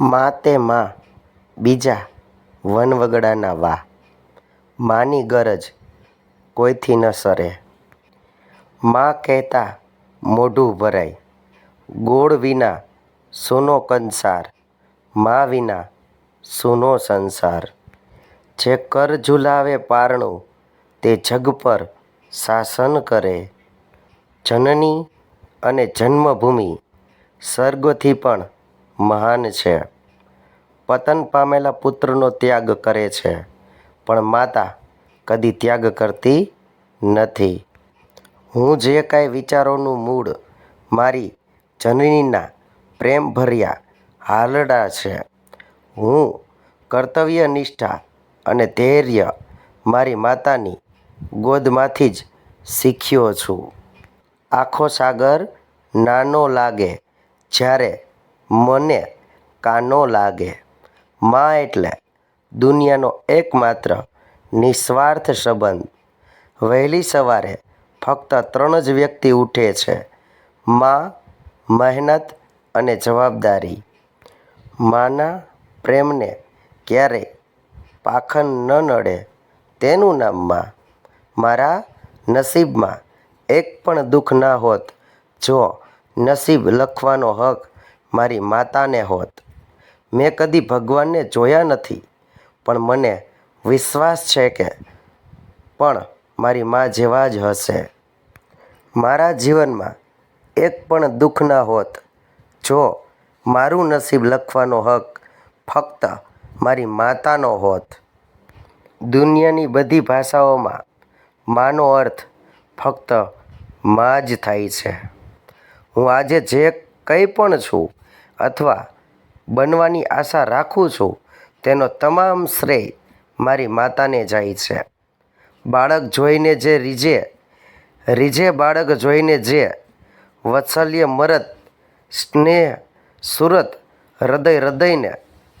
મા તે મા બીજા વનવગડાના વા માની ગરજ કોઈથી ન સરે. મા કહેતા મોઢું ભરાય. ગોળ વિના સૂનો કંસાર. મા વિના સૂનો સંસાર. જે કર ઝુલાવે પારણું, તે જગ પર શાસન કરે. જનની અને જન્મભૂમિ, સ્વર્ગથી પણ મહાન છે. પતન પામેલા પુત્રનો ત્યાગ કરે છે, પણ માતા કદી ત્યાગ કરતી નથી. હું જે કાંઈ વિચારોનું મૂળ મારી જનનીના પ્રેમભર્યા હાલડા છે. હું કર્તવ્ય નિષ્ઠા અને ધૈર્ય મારી માતાની ગોદમાંથી જ શીખ્યો છું. આખો સાગર નાનો લાગે જ્યારે મને કાનો લાગે. મા એટલે દુનિયાનો એકમાત્ર નિસ્વાર્થ સંબંધ. વહેલી સવારે ફક્ત ત્રણ જ વ્યક્તિ ઉઠે છે. મા મહેનત અને જવાબદારી. માના પ્રેમને ક્યારેય પાખંડ ન નડે તેનું નામ મા. મારા નસીબમાં એક પણ દુઃખ ના હોત જો નસીબ લખવાનો હક મારી માતાને હોત. મેં કદી ભગવાનને જોયા નથી, પણ મને વિશ્વાસ છે કે પણ મારી મા જેવા જ હશે. મારા જીવનમાં એક પણ દુઃખ ના હોત. જો મારું નસીબ લખવાનો હક ફક્ત મારી માતાનો હોત. દુનિયાની બધી ભાષાઓમાં માનો અર્થ ફક્તમાં જ થાય છે. હું આજે જે કંઈ પણ છું અથવા બનવાની આશા રાખું છું, તેનો તમામ શ્રેય મારી માતાને જાય છે. બાળક જોઈને જે રીઝે રીઝે બાળક જોઈને જે વત્સલ્ય, મરત, સ્નેહ, સુરત, હૃદય, હૃદયને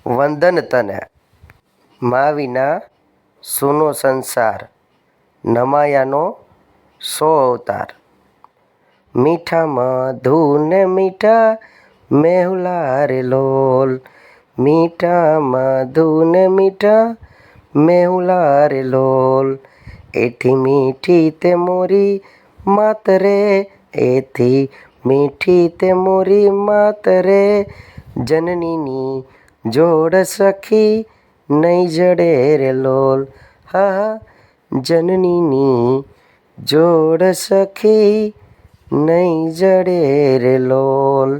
વંદન તને. મા વિના સૂનો સંસાર, નમાયાનો સો અવતાર. મીઠા મધુને મીઠા મેહુલા રે લોલ મીઠા મધુને મીઠા મેહુલા રે લોલ એથી મીઠી તે મોરી માત રે એથી મીઠી તે મોરી માત રે જનનીની જોડ સખી નહીં જડે રે લોલ હા હા જનનીની જોડ સખી નહીં જડે રે લોલ